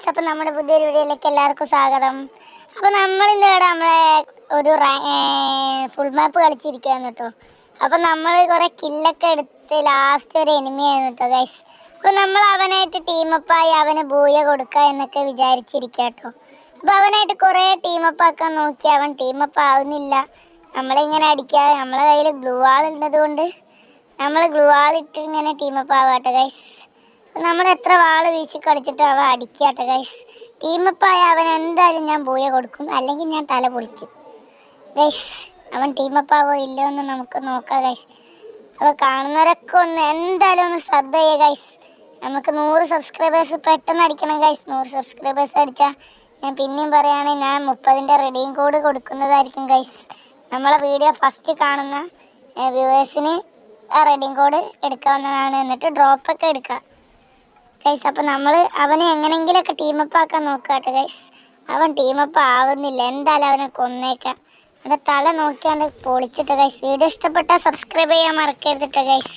Guys അപ്പം നമ്മുടെ പുതിയൊരു വീഡിയോയിലേക്ക് എല്ലാവർക്കും സ്വാഗതം. അപ്പം നമ്മളിന്ന് ഇവിടെ നമ്മളെ ഒരു ഫുൾ മാപ്പ് കളിച്ചിരിക്കുകയാണ് കേട്ടോ. അപ്പം നമ്മൾ കുറേ കില്ലൊക്കെ എടുത്ത് ലാസ്റ്റ് ഒരു എനിമിയായിരുന്നു കേട്ടോ ഗൈസ് അപ്പം നമ്മൾ അവനായിട്ട് ടീമപ്പായി അവന് ബൂയ കൊടുക്കുക എന്നൊക്കെ വിചാരിച്ചിരിക്കുക കേട്ടോ. അപ്പം അവനായിട്ട് കുറേ ടീമപ്പാക്കാൻ നോക്കി അവൻ ടീമപ്പ് ആവുന്നില്ല. നമ്മളിങ്ങനെ അടിക്കാതെ നമ്മളെ കയ്യിൽ ഗ്ലൂ ആൾ ഉള്ളത് കൊണ്ട് നമ്മൾ ഗ്ലൂ ആൾ ഇട്ട് ഇങ്ങനെ ടീമപ്പ് ആവാട്ടോ ഗൈസ് നമ്മൾ എത്ര വാൾ വീശി കളിച്ചിട്ട് അവ അടിക്കാട്ടെ ഗൈസ് ടീമപ്പായ അവൻ എന്തായാലും ഞാൻ പോയ കൊടുക്കും. അല്ലെങ്കിൽ ഞാൻ തല പൊളിക്കും. ഗൈസ് അവൻ ടീമപ്പാവോ ഇല്ലോ എന്ന് നമുക്ക് നോക്കാം ഗൈസ് അപ്പോൾ കാണുന്നവരൊക്കെ ഒന്ന് എന്തായാലും ഒന്ന് സബ് ചെയ്യുക ഗൈസ് നമുക്ക് നൂറ് സബ്സ്ക്രൈബേഴ്സ് പെട്ടെന്ന് അടിക്കണം ഗൈസ് നൂറ് സബ്സ്ക്രൈബേഴ്സ് അടിച്ചാൽ ഞാൻ പിന്നെയും പറയുകയാണെങ്കിൽ ഞാൻ മുപ്പതിന്റെ റെഡിയും കോഡ് കൊടുക്കുന്നതായിരിക്കും ഗൈസ് നമ്മളെ വീഡിയോ ഫസ്റ്റ് കാണുന്ന വ്യൂവേഴ്സിന് ആ റെഡിയും കോഡ് എടുക്കാവുന്നതാണ് എന്നിട്ട് ഡ്രോപ്പൊക്കെ എടുക്കാം. ഗൈസ് അപ്പം നമ്മൾ അവനെ എങ്ങനെയെങ്കിലുമൊക്കെ ടീമപ്പ് ആക്കാൻ നോക്കാട്ടെ ഗൈസ് അവൻ ടീമപ്പ് ആവുന്നില്ല. എന്തായാലും അവനെ കൊന്നേക്കാം. അത് തല നോക്കിയാണ്ട് പൊളിച്ചിട്ട് ഗൈസ് വീഡിയോ ഇഷ്ടപ്പെട്ടാൽ സബ്സ്ക്രൈബ് ചെയ്യാൻ മറക്കരുതിട്ട് ഗൈസ്